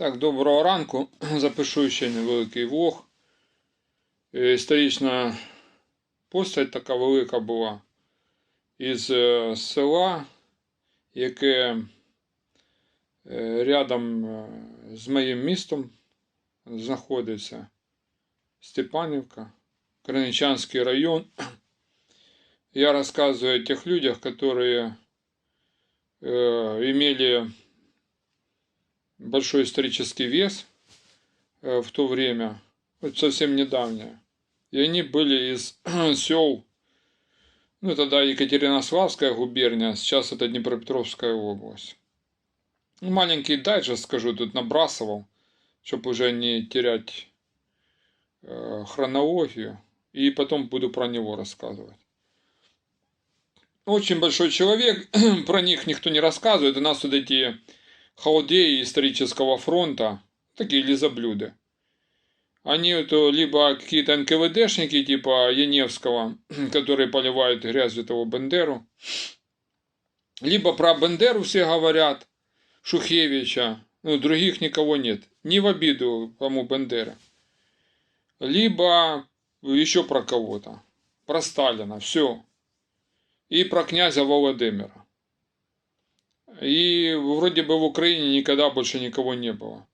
Так, доброго ранку. Запишу ще невеликий влог. Е, Історична постать така велика була із е, села, яке е, рядом е, з моїм містом знаходиться Степанівка, Криничанський район. Я рассказываю о тех людях, которые э, имели большой исторический вес э, в то время, совсем недавнее. И они были из сел, ну тогда Екатеринославская губерния, сейчас это Днепропетровская область. Ну, Маленький дайджест, скажу, тут набрасывал, чтобы уже не терять э, хронологию. И потом буду про него рассказывать. Очень большой человек, про них никто не рассказывает. У нас вот эти халдеи исторического фронта, такие лизоблюды. Они это либо какие-то НКВДшники типа Яневского, которые поливают грязью того Бендеру, либо про Бендеру все говорят, Шухевича, ну, других никого нет. Не в обиду кому Бендера. Либо еще про кого-то. Про Сталина. Все. И про князя Володимира. И вроде бы в Украине никогда больше никого не было.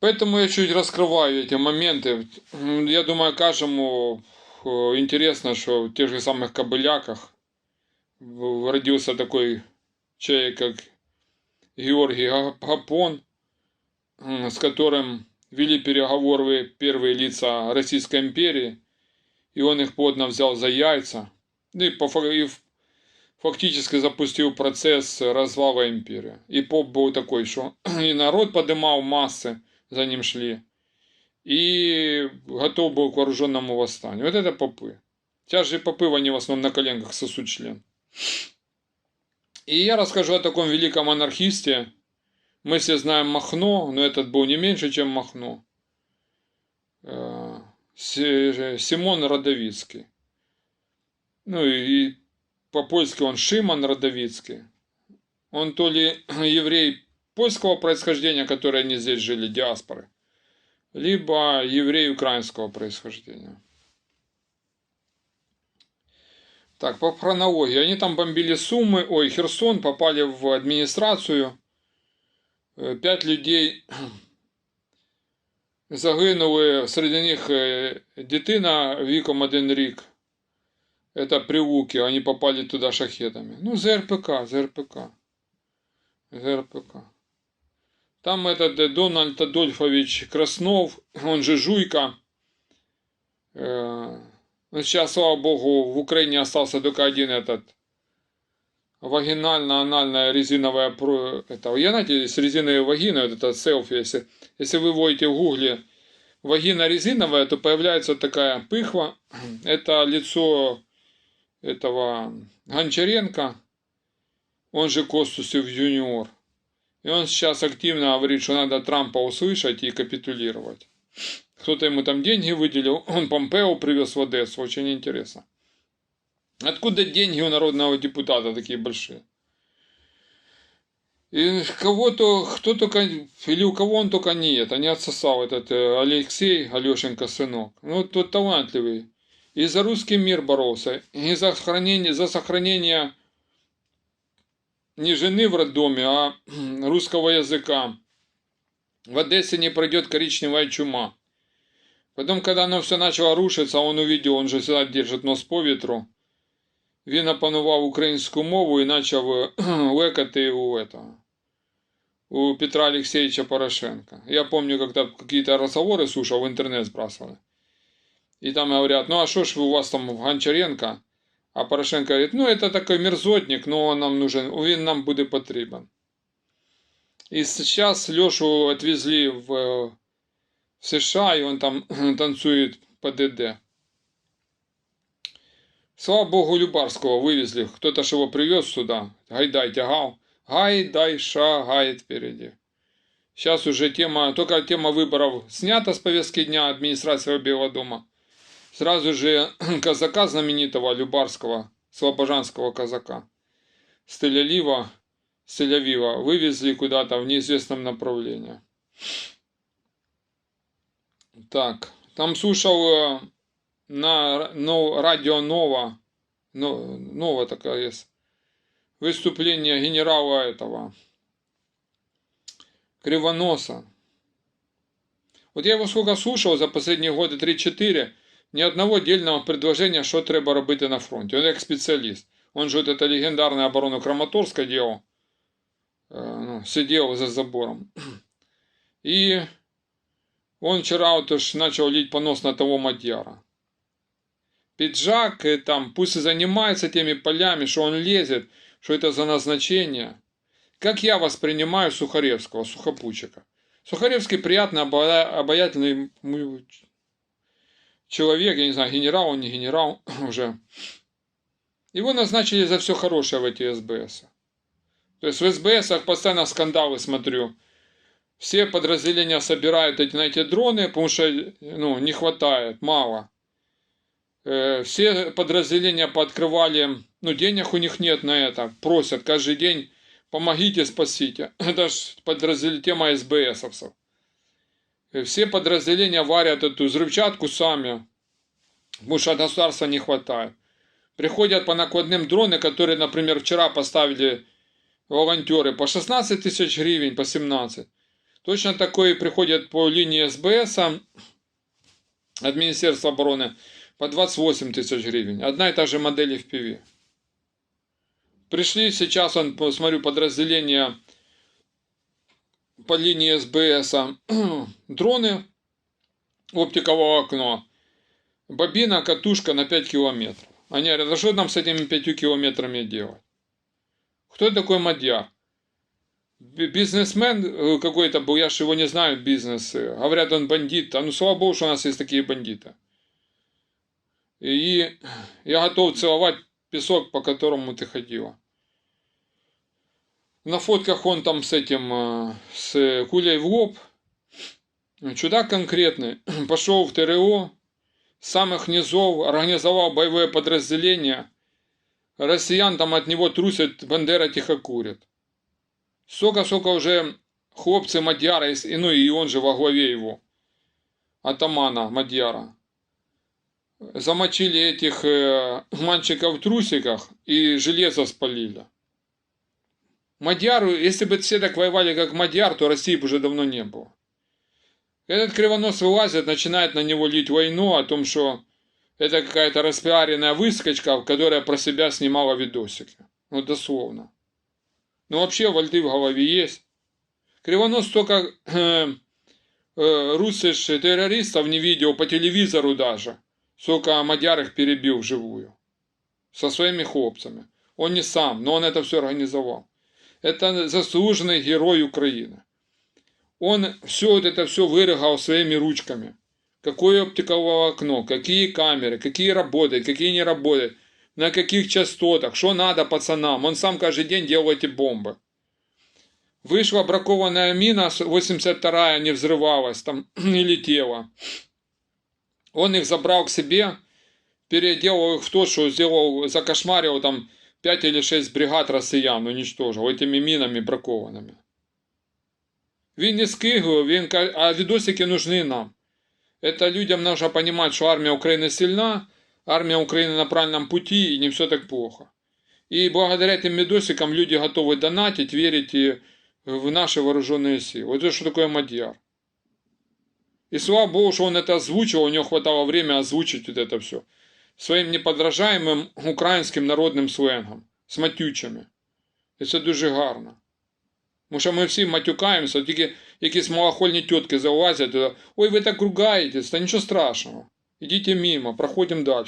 Поэтому я чуть раскрываю эти моменты. Я думаю, каждому э, интересно, что в тех же самых кобыляках родился такой человек, как Георгий Гапон, с которым вели переговоры первые лица Российской империи, и он их плотно взял за яйца, ну и, по, и фактически запустил процесс развала империи. И поп был такой, что и народ подымал массы, за ним шли, и готов был к вооруженному восстанию. Вот это попы. Же попы, они в основном на коленках сосут член. И я расскажу о таком великом анархисте. Мы все знаем Махно, но этот был не меньше, чем Махно. Э, Симон Родовицкий. Ну и по-польски он Шимон Родовицкий. Он то ли еврей польского происхождения, которые они здесь жили, диаспоры, либо еврей украинского происхождения. Так, по хронологии. Они там бомбили Сумы, ой, Херсон, попали в адміністрацію. Э, П'ять людей загинули, серед них э, дитина віком один рік. Это Прилуки, они попали туда шахетами. Ну, ЗРПК, ЗРПК. ЗРПК. Там этот Дональд Адольфович Краснов, он же Жуйка. Э, сейчас, слава богу, в Украине остался только один этот вагинально-анальная резиновая это, я знаете, с резиновой вагиной, вот это селфи, если, если вы вводите в гугле вагина резиновая, то появляется такая пыхва, это лицо этого Гончаренко, он же Костусев юниор. И он сейчас активно говорит, что надо Трампа услышать и капитулировать. Кто-то ему там деньги выделил, он Помпео привез в Одессу, очень интересно. Откуда деньги у народного депутата такие большие? И кого-то, кто только, или у кого он только нет, а не отсосал этот э, Алексей, Алешенька сынок. Ну, тот талантливый И за русский мир боролся, и за сохранение, за сохранение не жены в роддоме, а русского языка. В Одессе не пройдет коричневая чума. Потом, когда оно все начало рушиться, он увидел, он же всегда держит нос по ветру. Він опанував українську мову і почав лекати у этого, у Петра Алексеевича Порошенко. Я помню, когда какие-то разговоры слушал, в интернет сбрасывали. И там говорят, ну а что ж у вас там Гончаренко? А Порошенко говорит, ну это такой мерзотник, но он нам нужен, він нам буде потрібен. И сейчас Лешу отвезли в, в США, и он там танцует по ДД. Слава Богу, Любарского вывезли. Кто-то ж его привез сюда. Гайдай тягал. Гайдай шагает впереди. Сейчас уже тема, только тема выборов снята с повестки дня администрации Белого дома. Сразу же казака знаменитого Любарского, слобожанского казака, Стылялива, с Тель-Авива вывезли куда-то в неизвестном направлении. Так, там слушал на ну, радио Нова, ну, Нова такая есть, выступление генерала этого, Кривоноса. Вот я его сколько слушал за последние годы 3-4, ни одного отдельного предложения, що треба робити на фронті. Он як спеціаліст. Он же вот это легендарную оборону Краматорска делал. Ну, сидел за забором. И он вчера вот уж начал лить понос на того Мадьяра. Пиджак, и там, пусть и занимается теми полями, что он лезет, что это за назначение. Как я воспринимаю Сухаревского, Сухопутчика? Сухаревский приятный, обаятельный человек, я не знаю, генерал он, не генерал уже. Его назначили за все хорошее в эти СБС. То есть в СБСах постоянно скандалы смотрю. Все подразделения собирают эти, на эти дроны, потому что ну, не хватает, мало. Э, все подразделения пооткрывали, ну денег у них нет на это, просят каждый день, помогите, спасите. Это же подразделение тема СБСовцев. Э, все подразделения варят эту взрывчатку сами, потому что государства не хватает. Приходят по накладным дроны, которые, например, вчера поставили волонтеры по 16 тысяч гривен, по 17. Точно такое приходят по линии СБС от Министерства обороны по 28 тысяч гривен. Одна и та же модель FPV. Пришли сейчас, он, посмотрю, подразделение по линии СБС. Дроны, оптиковое окно, бобина, катушка на 5 километров. Они говорят, а что нам с этими пятью километрами делать? Кто такой Мадьяр? Бизнесмен э, какой-то был, я же его не знаю, бизнес. Говорят, он бандит. А ну, слава богу, что у нас есть такие бандиты. И я готов целовать песок, по которому ты ходила. На фотках он там с этим, э, с кулей в лоб. Чудак конкретный. Пошел в ТРО, с самых низов организовал боевое подразделение. Россиян там от него трусят, Бандера тихо курит. Сколько-сколько уже хлопцы Мадьяра, ну и он же во главе его, атамана Мадьяра, замочили этих э, мальчиков в трусиках и железо спалили. Мадьяру, если бы все так воевали, как Мадьяр, то России бы уже давно не было. Этот кривонос вылазит, начинает на него лить войну о том, что это какая-то распиаренная выскочка, которая про себя снимала видосики. Ну, дословно. Ну, вообще, вольты в голове есть. Кривонос только э, э, русских террористов не видел по телевизору даже. Сколько Мадяр их перебил вживую. Со своими хлопцами. Он не сам, но он это все организовал. Это заслуженный герой Украины. Он все вот это все вырыгал своими ручками. Какое оптиковое окно, какие камеры, какие работают, какие не работают, на каких частотах, что надо пацанам. Он сам каждый день делал эти бомбы. Вышла бракованная мина, 82-я не взрывалась, там не летела. Он их забрал к себе, переделал их в то, что сделал, закошмарил там 5 или 6 бригад россиян, уничтожил этими минами бракованными. Він не скиглив, він а видосики нужны нам. Это людям нужно понимать, что армия Украины сильна, армия Украины на правильном пути и не все так плохо. И благодаря этим видосикам люди готовы донатить, верить в наши вооруженные силы. Вот это что такое Мадьяр. И слава Богу, что он это озвучил, у него хватало времени озвучить вот это все. Своим неподражаемым украинским народным сленгом, с матючами. І це дуже гарно. Тому що ми всі матюкаємося, тільки якісь малохольні тітки залазять, туди, ой, ви так ругаєтесь, та нічого страшного. Ідіть мимо, проходимо далі.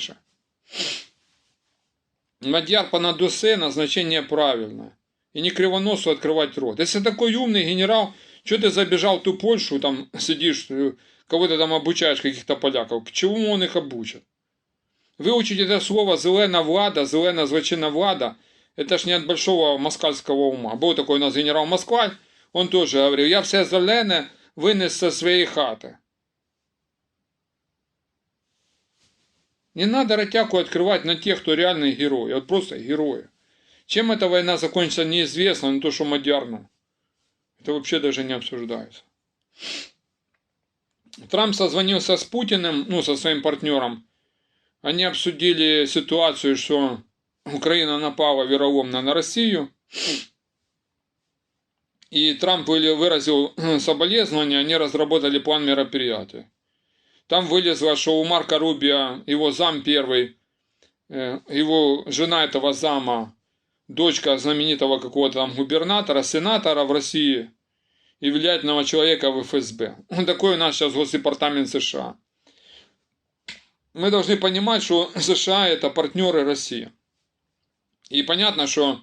Мадьяр по надусе назначение правильное. И не кривоносу открывать рот. Если такой умный генерал, что ты забежал в ту Польшу, там сидишь, кого-то там обучаешь, каких-то поляков, к чему он их обучит? Выучить это слово «зелена влада», «зелена злочинна влада» – Это ж не от большого москальского ума. Был такой у нас генерал Москваль, он тоже говорил, я все зелене вынес со своей хаты. Не надо ротяку открывать на тех, кто реальные герои. Вот просто герои. Чем эта война закончится, неизвестно, но то, что модерно, это вообще даже не обсуждается. Трамп созвонился с Путиным, ну, со своим партнером. Они обсудили ситуацию, что Украина напала вероломно на Россию. И Трамп выразил соболезнования, они разработали план мероприятий. Там вылезло, что у Марка Рубия, его зам первый, э, его жена этого зама, дочка знаменитого какого-то там губернатора, сенатора в России и влиятельного человека в ФСБ. Такой у нас сейчас Госдепартамент США. Мы должны понимать, что США это партнеры России. И понятно, что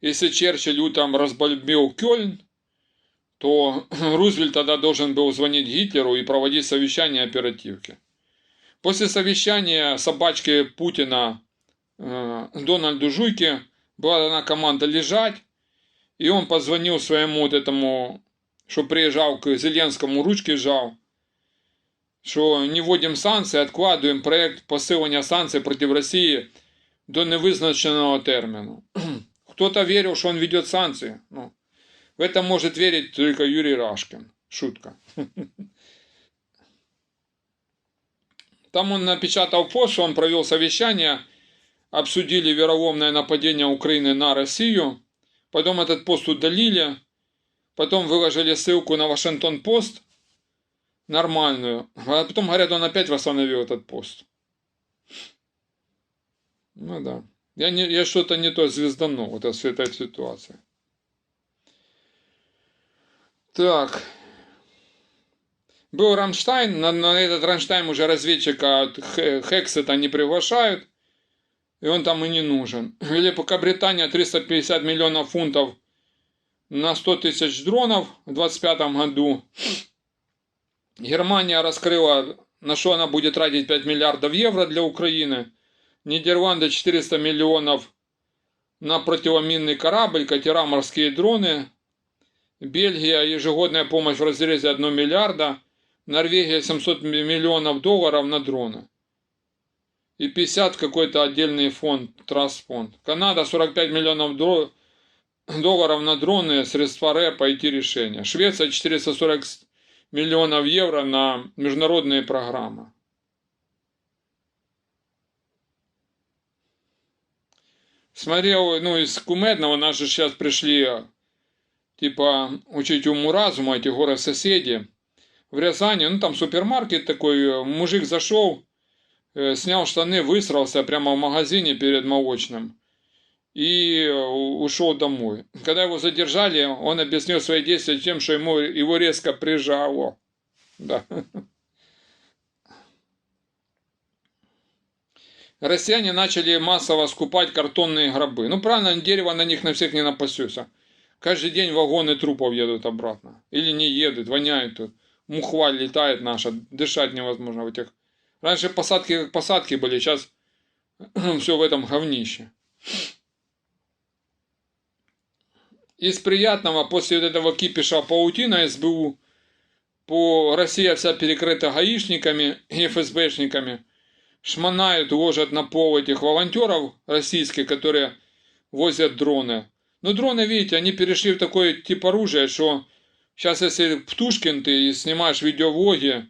если Черчилль там разбомбил Кёльн, то Рузвельт тогда должен был звонить Гитлеру и проводить совещание оперативки. После совещания собачки Путина э, Дональду Жуйке была дана команда лежать, и он позвонил своему вот этому, что приезжал к Зеленскому, ручки жал, что не вводим санкции, откладываем проект посилення санкций против России до невизначеного термину. Кто-то верил, что он ведет санкции. Ну, в это может верить только Юрий Рашкин. Шутка. Там он напечатал пост, он провел совещание, обсудили вероломное нападение Украины на Россию, потом этот пост удалили, потом выложили ссылку на Вашингтон-Пост, нормальную, а потом, говорят, он опять восстановил этот пост. Ну да. Я, не, я что-то не то звезданул, вот с этой ситуацией. Так. Был Рамштайн, на, на этот Рамштайн уже разведчика от Хексета не приглашают, и он там и не нужен. Великобритания 350 миллионов фунтов на 100 тысяч дронов в 2025 году. Германия раскрыла, на что она будет тратить 5 миллиардов евро для Украины. Нидерланды 400 миллионов на противоминный корабль, катера, морские дроны. Бельгия ежегодная помощь в разрезе 1 миллиарда. Норвегия 700 миллионов долларов на дроны. И 50 какой-то отдельный фонд, трастфонд. Канада 45 миллионов долларов на дроны, средства рэпа, IT-решения. Швеция 440 миллионов евро на международные программы. Смотрел, ну, из Кумедного наши сейчас пришли, типа, учить уму разума, эти горы-соседи. В Рязани, ну, там супермаркет такой, мужик зашел, э, снял штаны, высрался прямо в магазине перед молочным и ушел домой. Когда его задержали, он объяснил свои действия тем, что ему, его резко прижало. Да. Россияне начали массово скупать картонные гробы. Ну, правильно, дерево на них на всех не напасется. Каждый день вагоны трупов едут обратно. Или не едут, воняют тут. Мухваль летает наша, дышать невозможно в этих. Раньше посадки как посадки были, сейчас все в этом говнище. Из приятного, после вот этого кипиша паутина СБУ, по Россия вся перекрыта гаишниками и ФСБшниками, шманают, ложат на пол этих волонтеров российских, которые возят дроны. Но дроны, видите, они перешли в такой тип оружия, что сейчас если Птушкин ты и снимаешь видеовлоги,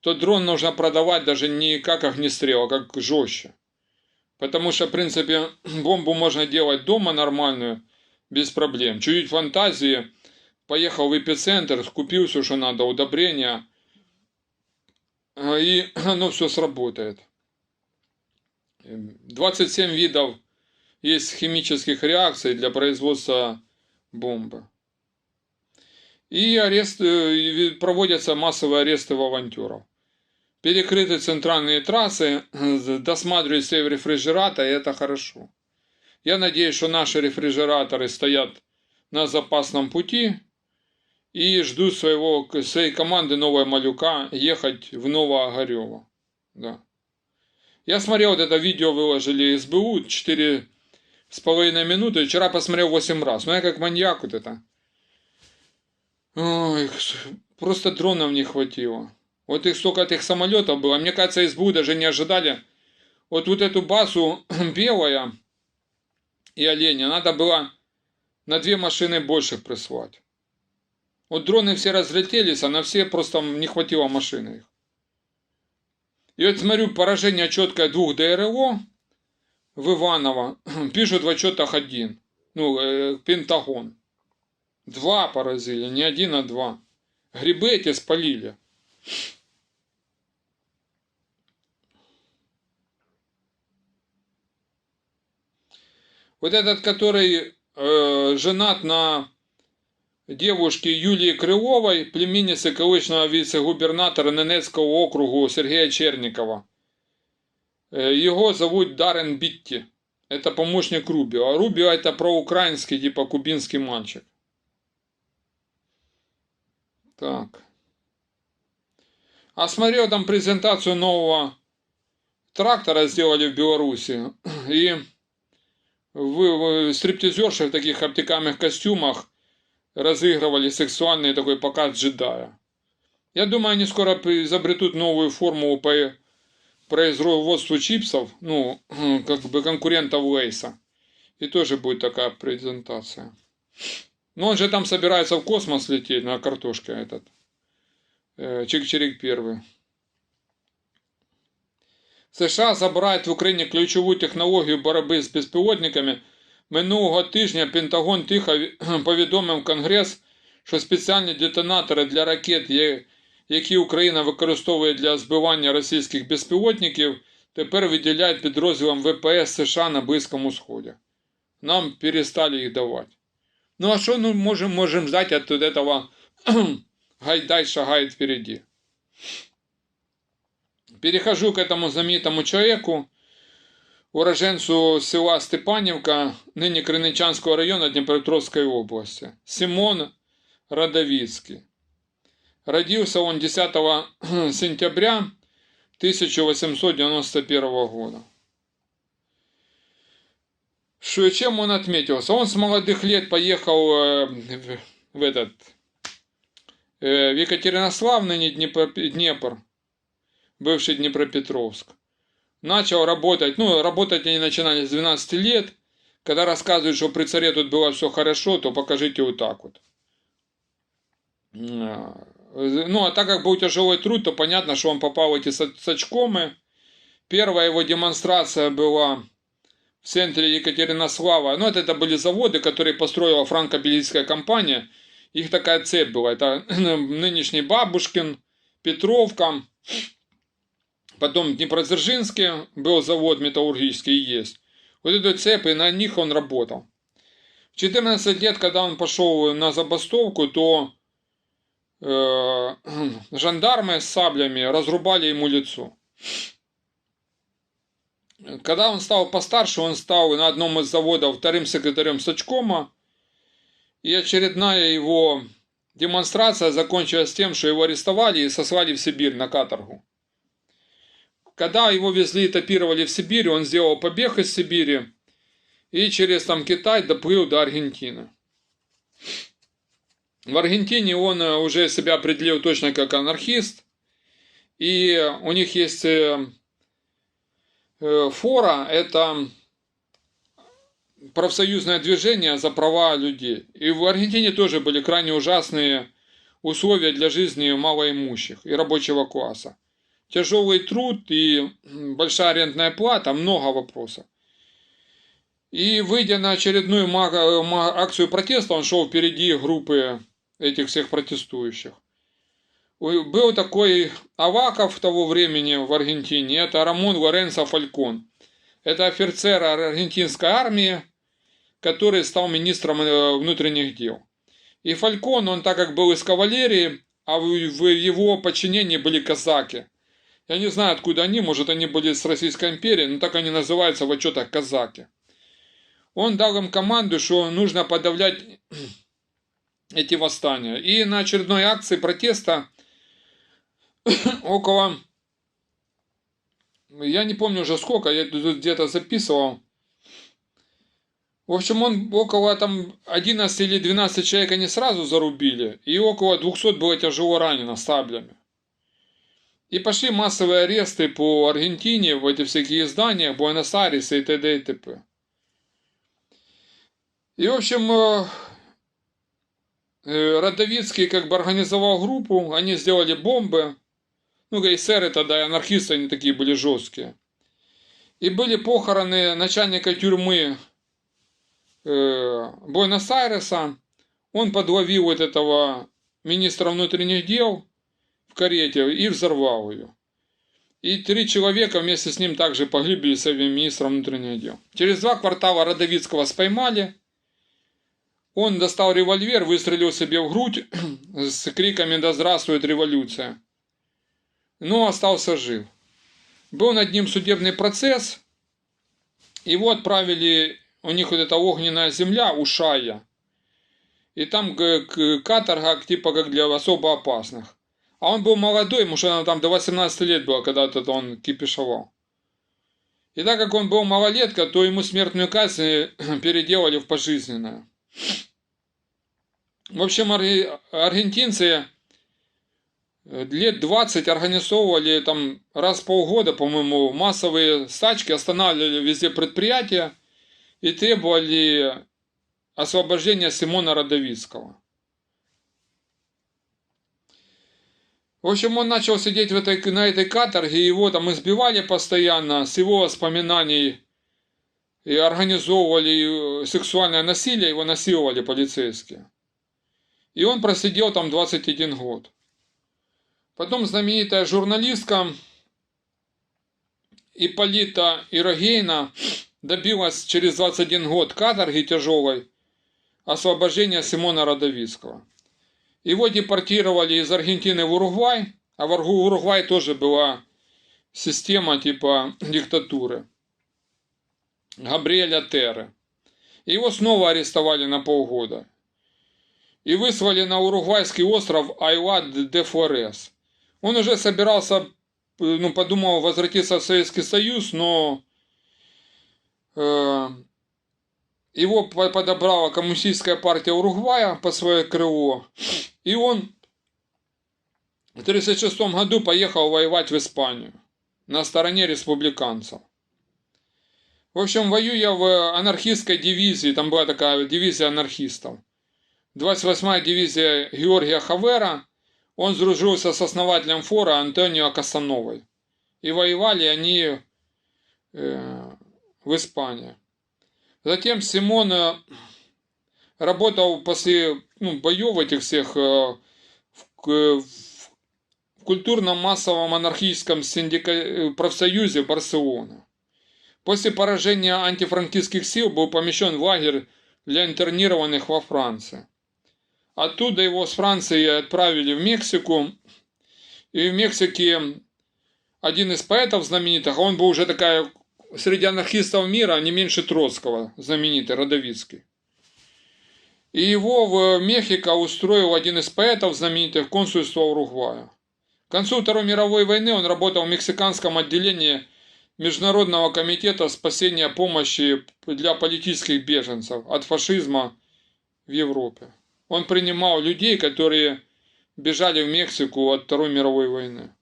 то дрон нужно продавать даже не как огнестрел, а как жестче. Потому что, в принципе, бомбу можно делать дома нормальную, без проблем. Чуть фантазии, поехал в эпицентр, купил все, что надо, удобрения, и оно все сработает. 27 видов есть химических реакций для производства бомбы. И арест, э, проводятся массовые аресты волонтеров. Перекрыты центральные трассы, досматривают все рефрижераты, и это хорошо. Я надеюсь, что наши рефрижераторы стоят на запасном пути и жду своего, своей команды Новая Малюка ехать в Новоогарево. Да. Я смотрел вот это видео, выложили СБУ, 4 с половиной минуты. Вчера посмотрел 8 раз. Ну я как маньяк вот это. Ой, просто дронов не хватило. Вот их столько этих самолетов было. Мне кажется, СБУ даже не ожидали. Вот, вот эту базу белая, и оленя. Надо было на две машины больше прислать. Вот дроны все разлетелись, а на все просто не хватило машины их. И вот смотрю, поражение четкое двух ДРЛО в Иваново. Пишут в отчетах один. Ну, э, Пентагон. Два поразили, не один, а два. Грибы эти спалили. Вот этот, который э, женат на девушке Юлии Крыловой, племінниці колишнього віце-губернатора Ненецького округу Сергея Черникова. Э, Его зовут Дарен Битти. Это помощник Рубио. А Рубио это проукраинский, типа кубинский мальчик. Так. А смотрел там презентацию нового трактора сделали в Беларуси. И вы, вы стриптизерши в таких обтекаемых костюмах разыгрывали сексуальный такой показ джедая. Я думаю, они скоро изобретут новую формулу по производству чипсов, ну, как бы конкурентов Лейса. И тоже будет такая презентация. Но он же там собирается в космос лететь на картошке этот. Э, Чик-чирик первый. США забирають в Україні ключову технологію боротьби з безпілотниками. Минулого тижня Пентагон тихо повідомив Конгрес, що спеціальні детонатори для ракет, які Україна використовує для збивання російських безпілотників, тепер виділяють підрозділам ВПС США на Близькому Сході. Нам перестали їх давати. Ну а що ми можемо можем ждать от этого гайдай шагает впереди? Перехожу к этому знаменитому человеку, уроженцу села Степанівка, нині Криничанського району Днепропетровской области, Симон Родовицкий. Родился он 10 сентября 1891 года. Что, чем он отметился? Он с молодых лет поехал э, в, в этот э, в Екатеринослав, ныне Днепр, бывший Днепропетровск. Начал работать, ну, работать они начинали с 12 лет. Когда рассказывают, что при царе тут было все хорошо, то покажите вот так вот. Ну, а так как был тяжелый труд, то понятно, что он попал в эти сачкомы. Первая его демонстрация была в центре Екатеринослава. Ну, это, это были заводы, которые построила франко-белийская компания. Их такая цепь была. Это нынешний Бабушкин, Петровка, потом Днепродзержинский был завод металлургический есть. Вот эту цепь, и на них он работал. В 14 лет, когда он пошел на забастовку, то э, жандармы с саблями разрубали ему лицо. Когда он стал постарше, он стал на одном из заводов вторым секретарем Сачкома, и очередная его демонстрация закончилась тем, что его арестовали и сослали в Сибирь на каторгу. Когда его везли, этапировали в Сибирь, он сделал побег из Сибири и через там Китай доплыл до Аргентины. В Аргентине он э, уже себя определил точно как анархист. И у них есть э, э, фора, это профсоюзное движение за права людей. И в Аргентине тоже были крайне ужасные условия для жизни малоимущих и рабочего класса. Тяжелый труд и большая арендная плата, много вопросов. И выйдя на очередную акцию протеста, он шел впереди группы этих всех протестующих. Был такой Аваков того времени в Аргентине, это Рамон Лоренцо Фалькон. Это офицер аргентинской армии, который стал министром э, внутренних дел. И Фалькон, он так как был из кавалерии, а в его подчинении были казаки. Я не знаю, откуда они, может они были с Российской империи, но так они называются в отчетах казаки. Он дал им команду, что нужно подавлять эти восстания. И на очередной акции протеста около, я не помню уже сколько, я тут где-то записывал. В общем, он около там 11 или 12 человек они сразу зарубили, и около 200 было тяжело ранено саблями. И пошли массовые аресты по Аргентине, в эти всякие издания, Буэнос-Айресе и т.д. и т.п. И, в общем, э, э, Родовицкий как бы организовал группу, они сделали бомбы. Ну, эсеры тогда, и анархисты, они такие были жесткие. И были похороны начальника тюрьмы э, Буэнос-Айреса. Он подловил вот этого министра внутренних дел в карете и взорвал ее. И три человека вместе с ним также погибли с министром внутренних дел. Через два квартала Родовицкого споймали. Он достал револьвер, выстрелил себе в грудь с криками «Да здравствует революция!» Но остался жив. Был над ним судебный процесс. Его отправили, у них вот эта огненная земля, Ушая. И там каторга, типа как для особо опасных. А он был молодой, ему что там до 18 лет было, когда этот он кипишевал. И так как он был малолетка, то ему смертную казнь переделали в пожизненную. В общем, аргентинцы лет 20 организовывали там раз в полгода, по-моему, массовые стачки, останавливали везде предприятия и требовали освобождения Симона Родовицкого. В общем, он начал сидеть в этой, на этой каторге, его там избивали постоянно, с его воспоминаний и организовывали сексуальное насилие, его насиловали полицейские. И он просидел там 21 год. Потом знаменитая журналистка Иполита Ирогейна добилась через 21 год каторги тяжелой освобождения Симона Родовицкого. Его депортировали из Аргентины в Уругвай, а в Уругвай тоже была система типа диктатуры. Габриэля Терре. Его снова арестовали на полгода. И выслали на уругвайский остров Айла де Флорес. Он уже собирался, ну, подумал возвратиться в Советский Союз, но э, его подобрала коммунистическая партия Уругвая по свое крыло. И он в 1936 году поехал воевать в Испанию на стороне республиканцев. В общем, воюя в анархистской дивизии, там была такая дивизия анархистов, 28-я дивизия Георгия Хавера, он сдружился с основателем фора Антонио Касановой. И воевали они э, в Испании. Затем Симон э, работал после ну, боев этих всех э, в, в культурном массовом анархическом синдика... Э, профсоюзе Барселоны. После поражения антифранкистских сил был помещен в лагерь для интернированных во Франции. Оттуда его с Франции отправили в Мексику. И в Мексике один из поэтов знаменитых, он был уже такая среди анархистов мира не меньше Троцкого, знаменитый Родовицкий. И его в Мехико устроил один из поэтов знаменитых консульства Уругвая. К концу Второй мировой войны он работал в мексиканском отделении Международного комитета спасения помощи для политических беженцев от фашизма в Европе. Он принимал людей, которые бежали в Мексику от Второй мировой войны.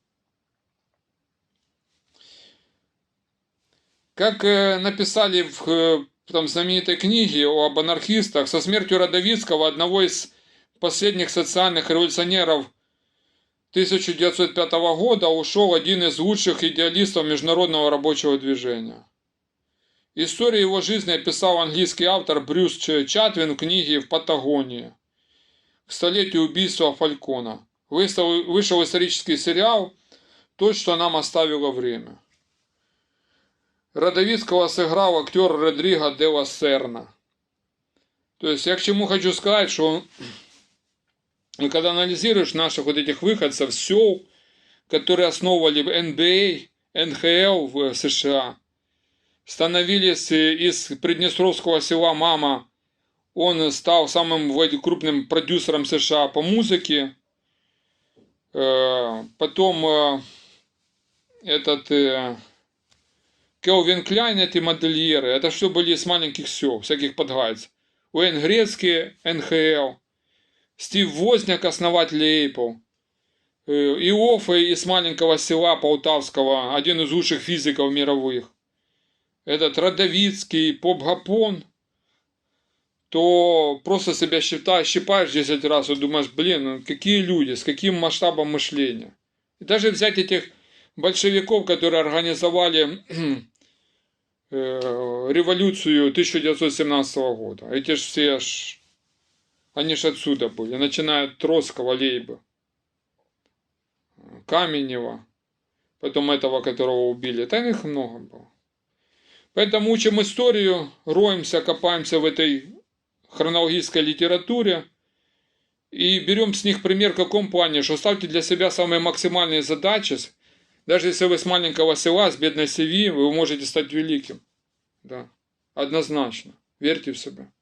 Как написали в там знаменитой книге об анархистах, со смертью Родовицкого, одного из последних социальных революционеров 1905 года, ушел один из лучших идеалистов международного рабочего движения. Историю его жизни описал английский автор Брюс Чатвин в книге «В Патагонии» к столетию убийства Фалькона. Вышел исторический сериал «То, что нам оставило время». Родовицкого сыграл актер Родриго де ла Серна. То есть я к чему хочу сказать, что когда анализируешь наших вот этих выходцев, все, которые основывали НБА, НХЛ в США, становились из Приднестровского села Мама, он стал самым крупным продюсером США по музыке. Э, потом э, этот э, Келвин Кляйн, эти модельеры, это все были с маленьких сел, всяких подгайц. Уэйн Грецкий, НХЛ, Стив Возняк, основатель Apple, э, Иоффе из маленького села Полтавского, один из лучших физиков мировых. Этот Родовицкий, Поп Гапон, то просто себя считаешь, щипаешь 10 раз и думаешь, блин, ну какие люди, с каким масштабом мышления. И даже взять этих большевиков, которые организовали э, революцию 1917 года. Эти же все ж, они же отсюда были, начиная от Троцкого, Лейба, Каменева, потом этого, которого убили. Там их много было. Поэтому учим историю, роемся, копаемся в этой хронологической литературе и берем с них пример в каком плане, что ставьте для себя самые максимальные задачи, даже если вы с маленького села, с бедной семьи, вы можете стать великим. Да, однозначно. Верьте в себя.